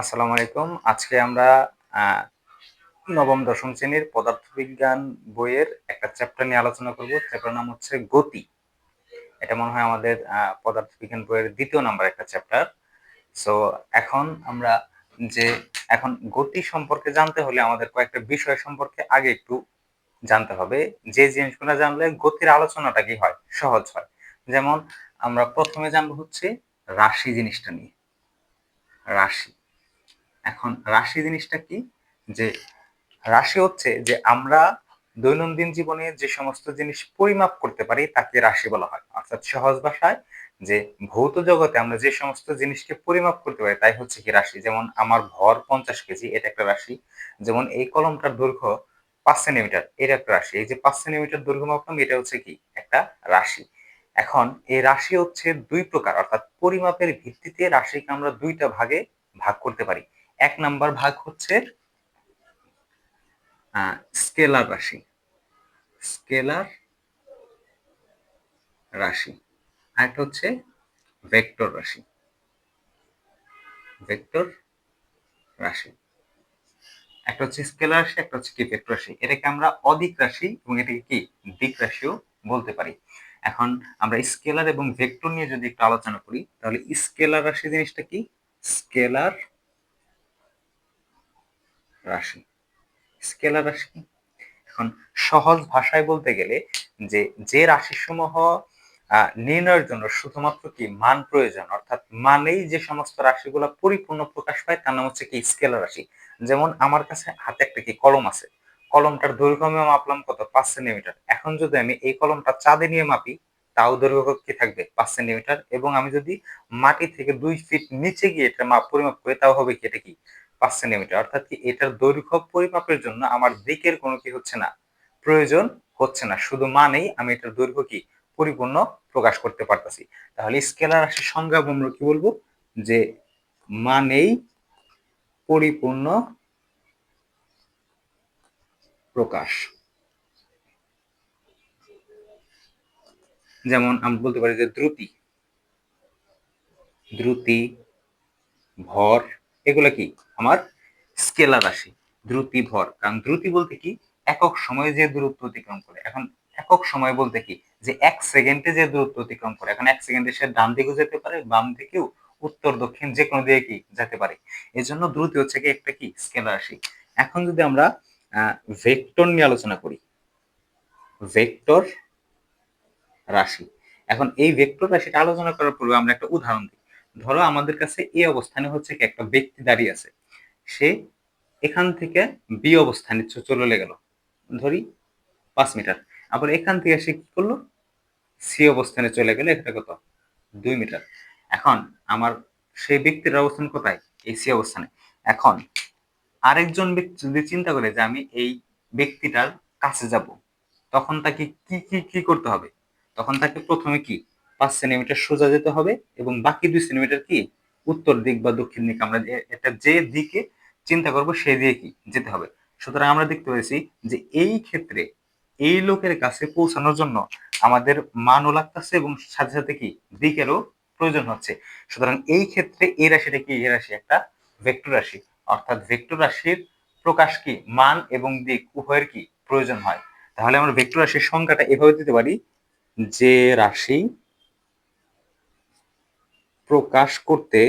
আসসালামু আলাইকুম। আজকে আমরা নবম, দশম শ্রেণির পদার্থবিজ্ঞান বইয়ের একটা চ্যাপ্টার নিয়ে আলোচনা করব। চ্যাপ্টার নাম হচ্ছে গতি। এটা মনে হয় আমাদের পদার্থবিজ্ঞান বইয়ের দ্বিতীয় নাম্বার একটা চ্যাপ্টার সো এখন আমরা যে, এখন গতি সম্পর্কে জানতে হলে আমাদের কয়েকটা বিষয় সম্পর্কে আগে একটু জানতে হবে। যে জিনিসগুলো জানলে গতির আলোচনাটা কি হয়? সহজ হয়। যেমন আমরা প্রথমে জানব হচ্ছে রাশি জিনিসটা নিয়ে। রাশি। এখন রাশি জিনিসটা কি? যে রাশি হচ্ছে যে আমরা দৈনন্দিন জীবনে যে সমস্ত জিনিস পরিমাপ করতে পারি তাকে রাশি বলা হয়। অর্থাৎ সহজ ভাষায় যে ভৌত জগতে আমরা যে সমস্ত জিনিসকে পরিমাপ করতে পারি তাই হচ্ছে কি রাশি। যেমন আমার ভর পঞ্চাশ কেজি, এটা একটা রাশি। যেমন এই কলমটার দৈর্ঘ্য পাঁচ সেন্টিমিটার, এটা একটা রাশি। এই যে পাঁচ সেন্টিমিটার দৈর্ঘ্য মাপলাম এটা হচ্ছে কি? একটা রাশি। এখন এই রাশি হচ্ছে দুই প্রকার, অর্থাৎ পরিমাপের ভিত্তিতে রাশিকে আমরা দুইটা ভাগে ভাগ করতে পারি। এক নাম্বার ভাগ হচ্ছে স্কেলার রাশি। স্কেলার রাশি। আরেকটা হচ্ছে ভেক্টর রাশি। ভেক্টর রাশি। একটা হচ্ছে স্কেলার রাশি, একটা হচ্ছে কি ভেক্টর রাশি? এটাকে আমরা অদিক রাশি এবং এটাকে কি দিক রাশিও বলতে পারি। এখন আমরা স্কেলার এবং ভেক্টর নিয়ে যদি একটু আলোচনা করি, তাহলে স্কেলার রাশি জিনিসটা কি? স্কেলার রাশি, স্কেলার রাশি। এখন সহজ ভাষায় বলতে গেলে যে যে রাশিসমূহ নির্ণয়ের জন্য শুধুমাত্র কি মান প্রয়োজন, অর্থাৎ মানেই যে সমস্ত রাশিগুলো পরিপূর্ণ প্রকাশ পায়, তার নাম হচ্ছে কি স্কেলার রাশি। যেমন আমার কাছে হাতে একটা কি কলম আছে, কলমটার দৈর্ঘ্য আমি মাপলাম কত? পাঁচ সেন্টিমিটার। এখন যদি আমি এই কলমটা চাঁদে নিয়ে মাপি, তাও দৈর্ঘ্য কি থাকবে? পাঁচ সেন্টিমিটার। এবং আমি যদি মাটি থেকে দুই ফিট নিচে গিয়ে এটা মাপ, পরিমাপ করি, তাও হবে কি? এটা কি? পাঁচ সেন্টিমিটার, অর্থাৎ কি এটার দৈর্ঘ্য পরিমাপের জন্য আমার দিকের কোনো কি হচ্ছে না, প্রয়োজন হচ্ছে না। শুধু মানেই আমি এটার দৈর্ঘ্য কি পরিপূর্ণ প্রকাশ করতে পারতেছি। তাহলে স্কেলার রাশির সংজ্ঞা আমরা কি বলব? যে মানেই পরিপূর্ণ প্রকাশ। যেমন আমরা বলতে পারি যে দ্রুতি দ্রুতি, ভর এগুলো কি? আমার স্কেলার রাশি, দ্রুতি ভর। কারণ দ্রুতি বলতে কি? একক সময়ে যে দূরত্ব অতিক্রম করে। এখন একক সময় বলতে কি? যে এক সেকেন্ডে যে দূরত্ব অতিক্রম করে। এখন এক সেকেন্ডে সে ডান দিকেও যেতে পারে, বাম দিকেও উত্তর, দক্ষিণ যে কোনো দিকে কি যেতে পারে। এই জন্য দ্রুতি হচ্ছে কি একটা কি? স্কেলার রাশি। এখন যদি আমরা ভেক্টর নিয়ে আলোচনা করি। ভেক্টর রাশি। এখন এই ভেক্টর রাশিটা আলোচনা করার পূর্বে আমরা একটা উদাহরণ দিই ধরো আমাদের কাছে এই অবস্থানে হচ্ছে কি একটা ব্যক্তি দাঁড়িয়ে আছে। সে এখান থেকে বি অবস্থানে চলে গেল। ধরি পাঁচ মিটার। আবার এখান থেকে সে কি করল? সি অবস্থানে চলে গেলে। এটা কত? দুই মিটার। এখন আমার সেই ব্যক্তির অবস্থান কোথায়? এই সি অবস্থানে। এখন আরেকজন ব্যক্তি যদি চিন্তা করে যে আমি এই ব্যক্তিটার কাছে যাব, তখন তাকে কি কি কি করতে হবে? তখন তাকে প্রথমে কি? পাঁচ সেন্টিমিটার সোজা যেতে হবে এবং বাকি দুই সেন্টিমিটার কি? উত্তর দিক বা দক্ষিণ দিক। আমরা এটা যে দিকে চিন্তা করব সেই দিকে কি যেতে হবে। সুতরাং আমরা দেখতে পেয়েছি যে এই ক্ষেত্রে এই লোকের কাছে পৌঁছানোর জন্য আমাদের মানও লাগতেছে এবং সাথে সাথে কি? দিকেরও প্রয়োজন হচ্ছে। সুতরাং এই ক্ষেত্রে এই রাশিটা কি? এই রাশি একটা ভেক্টর রাশি। অর্থাৎ ভেক্টর রাশির প্রকাশ কি? মান এবং দিক উভয়ের কি প্রয়োজন হয়। তাহলে আমরা ভেক্টর রাশির সংখ্যাটা এভাবে দিতে পারি যে রাশি প্রকাশ করতে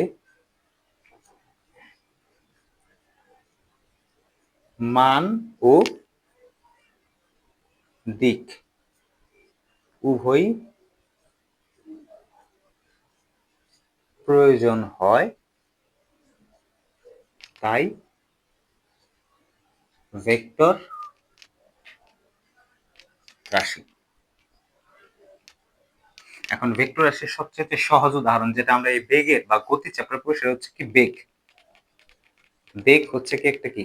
মান ও দিক উভয় প্রয়োজন হয়। তাই ভেক্টর রাশি। এখন ভেক্টর রাশির সবচেয়ে সহজ উদাহরণ যেটা আমরা এই বেগের বা গতি চাপের পড়ি সেটা হচ্ছে কি বেগ। বেগ হচ্ছে কি একটা কি?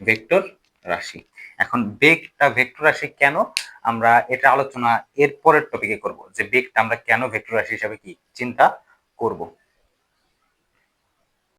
ভেক্টর রাশি। এখন বেগটা ভেক্টর রাশি কেন? আমরা এটা আলোচনা এর পরের টপিকে করব যে বেগটা আমরা কেন ভেক্টর রাশি হিসাবে কি? চিন্তা করব।